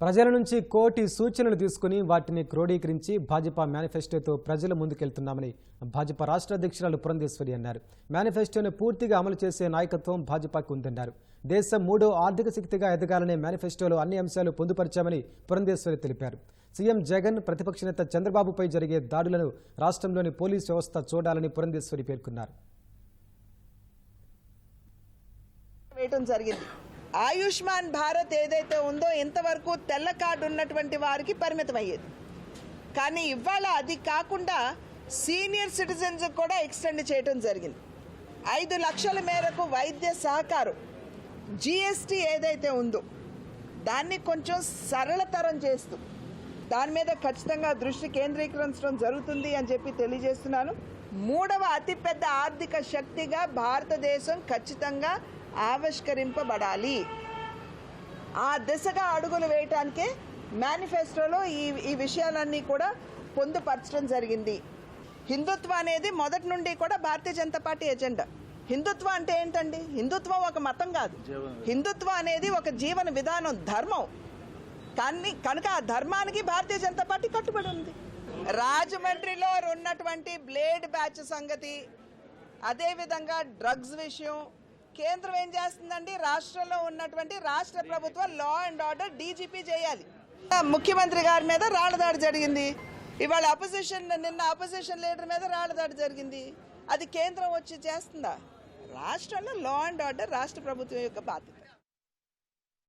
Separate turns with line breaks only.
ప్రజల నుంచి కోటి సూచనలు తీసుకుని వాటిని క్రోడీకరించి భాజపా మేనిఫెస్టోతో ప్రజల ముందుకెళ్తున్నామని భాజపా రాష్ట్ర అధ్యక్షురాలు పురంధేశ్వరి అన్నారు. మేనిఫెస్టోను పూర్తిగా అమలు చేసే నాయకత్వం భాజపాకు ఉందన్నారు. దేశం మూడో ఆర్థిక శక్తిగా ఎదగాలనే మేనిఫెస్టోలో అన్ని అంశాలు పొందుపరిచామని పురంధేశ్వరి తెలిపారు. సీఎం జగన్ ప్రతిపక్ష నేత చంద్రబాబుపై జరిగే దాడులను రాష్ట్రంలోని పోలీసు వ్యవస్థ చూడాలని పురంధేశ్వరి పేర్కొన్నారు.
వేయటం జరిగింది. ఆయుష్మాన్ భారత్ ఏదైతే ఉందో ఇంతవరకు తెల్ల కార్డు ఉన్నటువంటి వారికి పరిమితం అయ్యేది కానీ ఇవాళ అది కాకుండా సీనియర్ సిటిజన్స్ కూడా ఎక్స్టెండ్ చేయడం జరిగింది. ఐదు లక్షల మేరకు వైద్య సహకారం జిఎస్టీ ఏదైతే ఉందో దాన్ని కొంచెం సరళతరం చేస్తూ దాని మీద ఖచ్చితంగా దృష్టి కేంద్రీకరించడం జరుగుతుంది అని చెప్పి తెలియజేస్తున్నాను. మూడవ అతిపెద్ద ఆర్థిక శక్తిగా భారతదేశం ఖచ్చితంగా ఆవిష్కరింపబడాలి. ఆ దిశగా అడుగులు వేయటానికే మేనిఫెస్టోలో ఈ ఈ విషయాలన్నీ కూడా పొందుపరచడం జరిగింది. హిందుత్వ అనేది మొదటి నుండి కూడా భారతీయ జనతా పార్టీ ఎజెండా. హిందుత్వ అంటే ఏంటండి? హిందుత్వం ఒక మతం కాదు. హిందుత్వ అనేది ఒక జీవన విధానం ధర్మం. కానీ కనుక ఆ ధర్మానికి భారతీయ జనతా పార్టీ కట్టుబడి ఉంది. రాజమండ్రిలో ఉన్నటువంటి బ్లేడ్ బ్యాచ్ సంగతి అదేవిధంగా డ్రగ్స్ విషయం. కేంద్రం ఏం చేస్తుందండి? రాష్ట్రంలో ఉన్నటువంటి రాష్ట్ర ప్రభుత్వం లా అండ్ ఆర్డర్ డీజీపీ చేయాలి. ముఖ్యమంత్రి గారి మీద రాళ్ళదాడి జరిగింది. ఇవాళ అపోజిషన్ నిన్న అపోజిషన్ లీడర్ మీద రాళ్ళదాడి జరిగింది. అది కేంద్రం వచ్చి చేస్తుందా? రాష్ట్రంలో లా అండ్ ఆర్డర్ రాష్ట్ర ప్రభుత్వం యొక్క బాధ్యత.